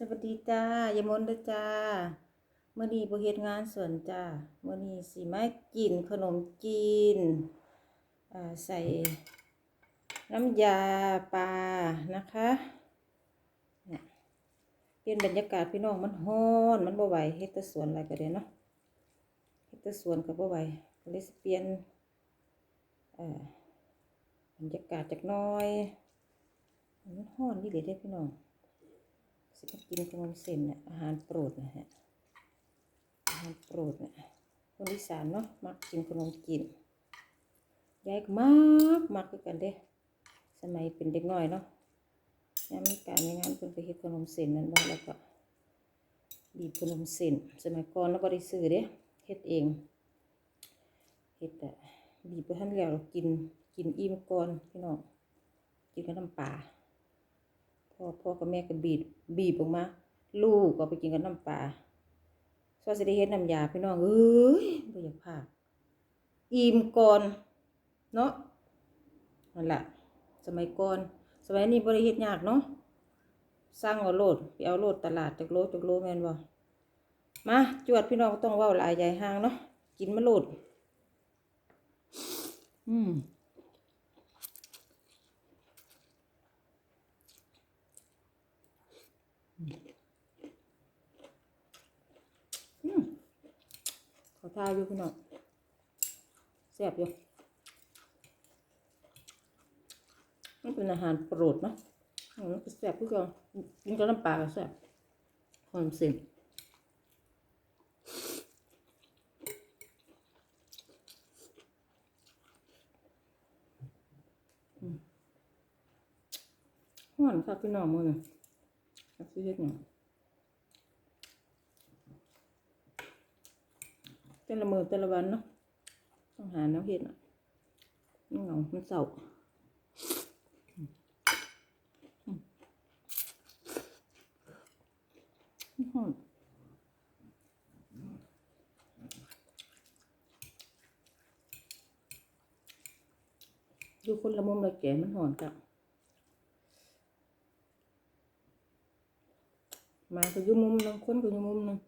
สวัสดีจ้ายมนเด้อจ้าเมื่อนี้บ่เฮ็ดงานสวนจ้าเมื่อนี้สิมากินขนมจีนอ่าใส่น้ำยาปลานะคะเปลี่ยนบรรยากาศพี่น้องมันร้อนมันบ่ไหวเฮ็ดแต่สวนอะไรก็ได้เนาะเฮ็ดแต่สวนก็บ่ไหวเลยสิเปลี่ยนอ่อบรรยากาศจักน่อยมันร้อนนี่เลยเด้พี่น้อง กินขนมเส้นเนี่ยอาหารโปรดนะฮะอาหารโปรดเนี่ยคนอีสานเนาะมักกินขนมจีนยายก็มักมักคือกันเด้สมัยเป็นเด็กน้อยเนาะยามมีการมีงานเพิ่นไปเฮ็ดขนมเส้นนั่นบ่แล้วก็บีบขนมเส้นสมัยก่อนเราบ่ได้ซื้อเด้เฮ็ดเองเฮ็ดแต่บีบบ่ทันแล้วกินกินอิ่มก่อนพี่น้องกินกับน้ำปลา พ่อพ่อกับแม่ก็บีบบีบออกมา ลูกก็ไปกินกับน้ำปลาซอสได้เฮ็ดน้ำยาพี่น้องเอ้ยบ่อยากพากอิ่มก่อนเนาะนั่นแหละสมัยก่อนสมัยนี้บ่ได้เฮ็ดยากเนาะสร้างเอาโลดไปเอาโลดตลาดจากโลดจากโลแม่นบ่มาจวดพี่น้องต้องเว้าหลายใหญ่ห่างเนาะกินมาโลดอืม อืม ขอทาอยู่พี่น้องแซ่บอยู่มันเป็นอาหารโปรดเนาะมันก็แซ่บคือกันกินกับน้ำปลาก็แซ่บหอมเส้นอืมฮ้อนครับพี่น้องมื้อนี้จักสิเฮ็ดหยัง แต่ละมือแต่ละวันเนาะต้องหาแน้ำเห็ดอะมันเหงามันเศร้าอืมอืมดูคนละมุมละแก่มันหอนกับมาก็อยู่มุมหนึงคนก็อยู่มุมหนึง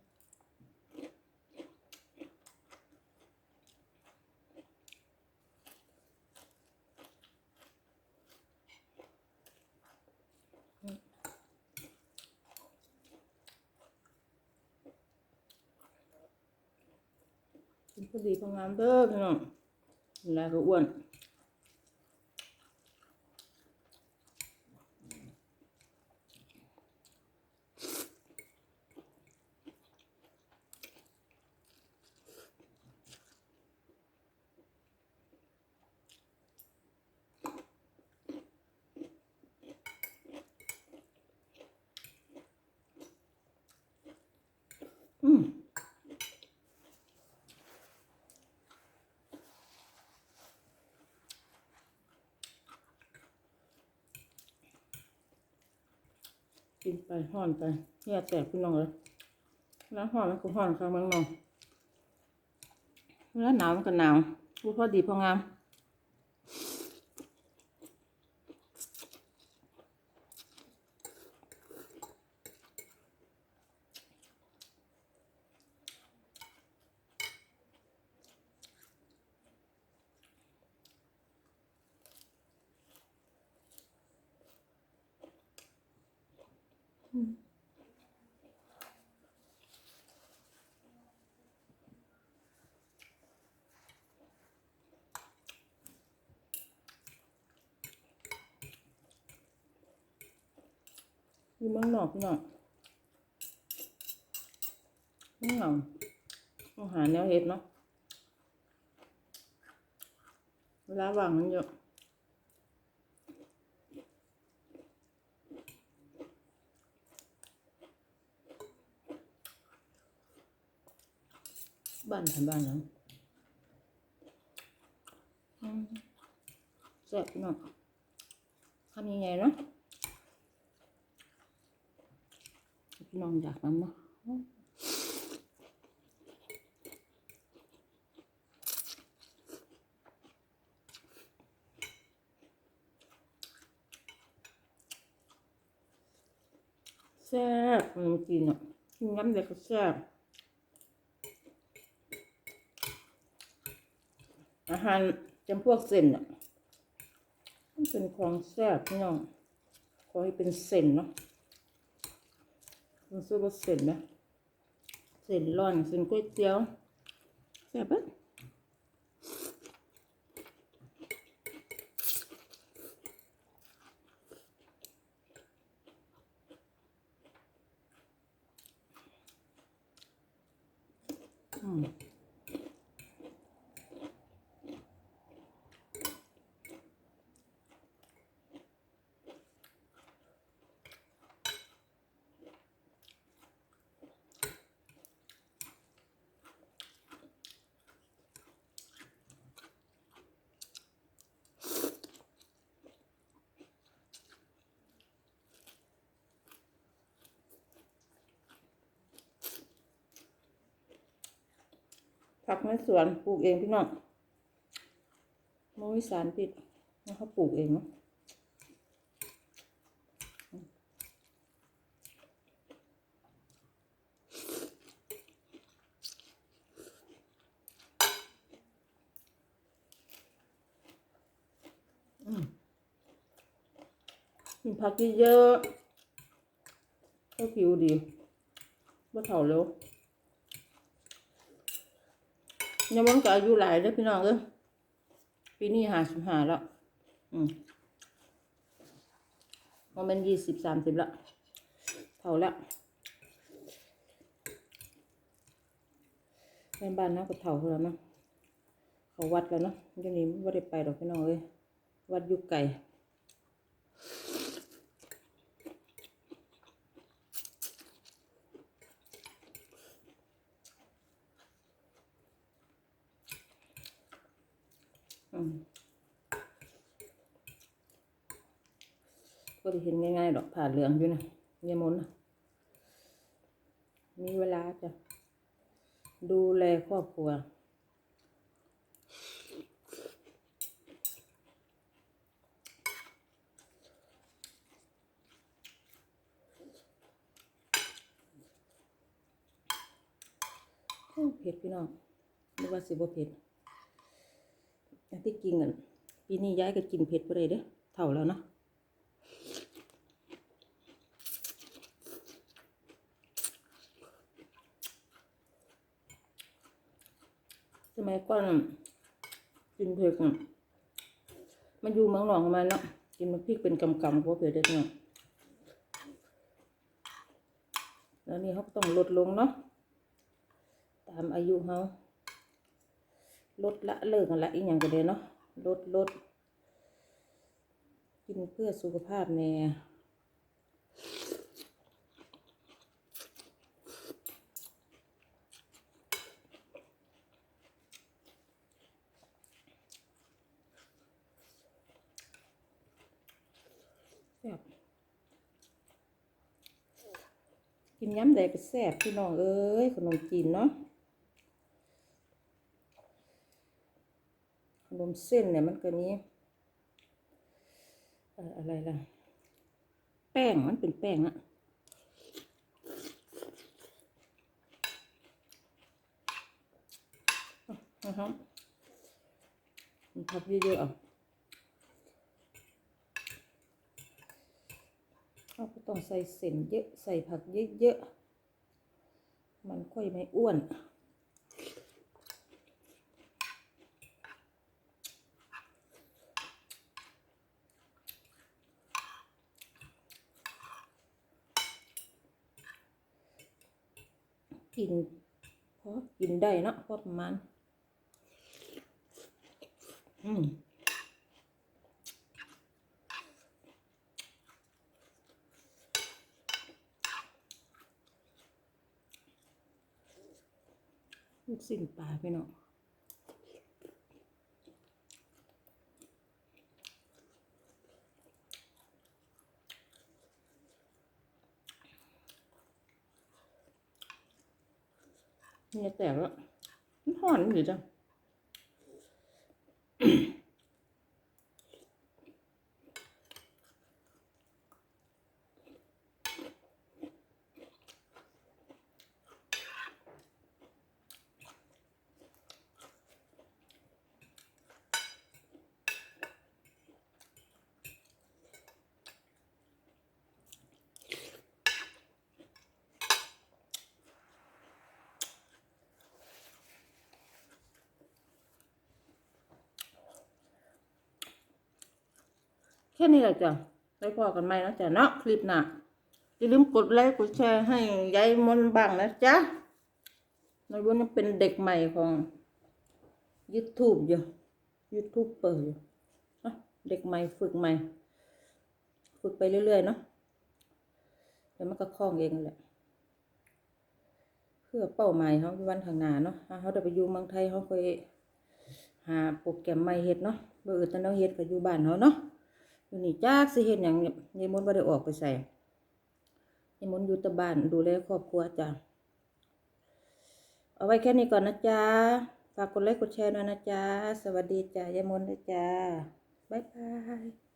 กินพอดีพองามเด้อพี่น้องแล้วก็อ้วนอืม กินไปห่อนไปเนี่ยแตกพี่น้องเลยแล้วห่อนมันก็ห่อนข้างบางน้องแล้วหนาวมันก็หนาวพูดพอดีพองาม อยู่เมืองนอกพี่น้องเมืองนอกต้องหาแนวเห็ดเนาะเวลาว่างมันเยอะบ้านทำบ้านแล้วแซ่บพี่น้องทำยังไงเนาะ พี่น้องอยากนำเนาะแซ่บขนมจีนอะกินน้ำเด็กก็แซ่บอาหารจำพวกเส้นอะมันเป็นของแซ่บพี่น้องขอให้เป็นเส้นเนาะ มันซื้อว่าเส้นนะเส้นร้อนเส้นก๋วยเตี๋ยวแซ่บปะอืม ผักในสวนปลูกเองพี่น้องมวิสารพิษแล้วเขาปลูกเองเนาะอืมกินผักเยอะๆก็ผิวดีว่าเถ่าเร็ว ยังมันก็อายุหลายแล้วพี่น้องเอ้ยปีนี้หาสิบห้าแล้ว อืมมันเป็นยี่สิบสามสิบละเท่าแล้วแม่บ้านนะก็เท่าแล้วเนาะเขาวัดแล้วเนาะเดี๋ยวนี้ไม่ได้ไปหรอกพี่น้องเอ้ยวัดยุกไก่อืม ก็ได้เห็นง่ายๆดอกผ่าเหลืองอยู่นะเยมนนะมีเวลาจะดูแลครอบครัว เผ็ดพี่น้องนึกว่าสิบ่เผ็ดอันที่กินกันปีนี้ย้ายก็กินเผ็ดไปเลยเด้อเท่าแล้วเนาะ มัยก่อนกินเผ็ดอะมันอยู่เมืองหนองขอมันเนาะกินมันพริกเป็นกำๆเพราะเผ็ดเด็ดเนาะแล้วนี่เขาก็ต้องลดลงเนาะตามอายุเขาลดละเลิกกันละอีกอย่างก็เด้เนาะลดลดกินเพื่อสุขภาพแน่ บกินย้ำใดก็แซ่บพี่น้องเอ้ยขนมจีนเนาะขนมเส้นเนี่ยมันก็นี้อะไรล่ะ แป้งมันเป็นแป้งอะอะฮะมันทับเยอะๆอะเราก็ ต้องใส่เส้นเยอะใส่ผักเยอะๆ มันค่อยไม่อ้วน กินพอกินได้เนาะพอประมาณ อืม ลูกสิ้นปลาพี่นาะเนี่ยแต่ละมันห่อนอยู่จ้ะ แค่นี้แหละจ้ะไว้พอกันใหม่นะจ๊ะเนาะคลิปหน้าอย่าลืมกดไลค์กดแชร์ให้ยายมนบังนะจ๊ะในวันนี้เป็นเด็กใหม่ของ YouTube อยู่ YouTube เปิดอยู่เด็กใหม่ฝึกใหม่ ฝึกไปเรื่อยๆเนาะเดี๋ยวมันก็คล่องเองแหละเพื่อเป้าหมายเขาวันข้างหน้าเนาะถ้าเขาได้ไปอยู่เมืองไทยเขาเคยหาโปรแกรมใหม่เฮ็ดเนาะเบ่อื่นแต่เราเฮ็ดก็อยู่บ้านเขาเนาะ อยู่นี่จากสิเห็นอย่างเยายมนต์บ่ได้ออกไปใส่ยายมนต์อยู่ตะบ้านดูแลครอบครัวจ้ะเอาไว้แค่นี้ก่อนนะจ๊ะ ฝากกดไลค์กดแชร์ด้วยนะจ๊ะ สวัสดีจ้ะยายมนต์นะจ๊ะ บ๊ายบาย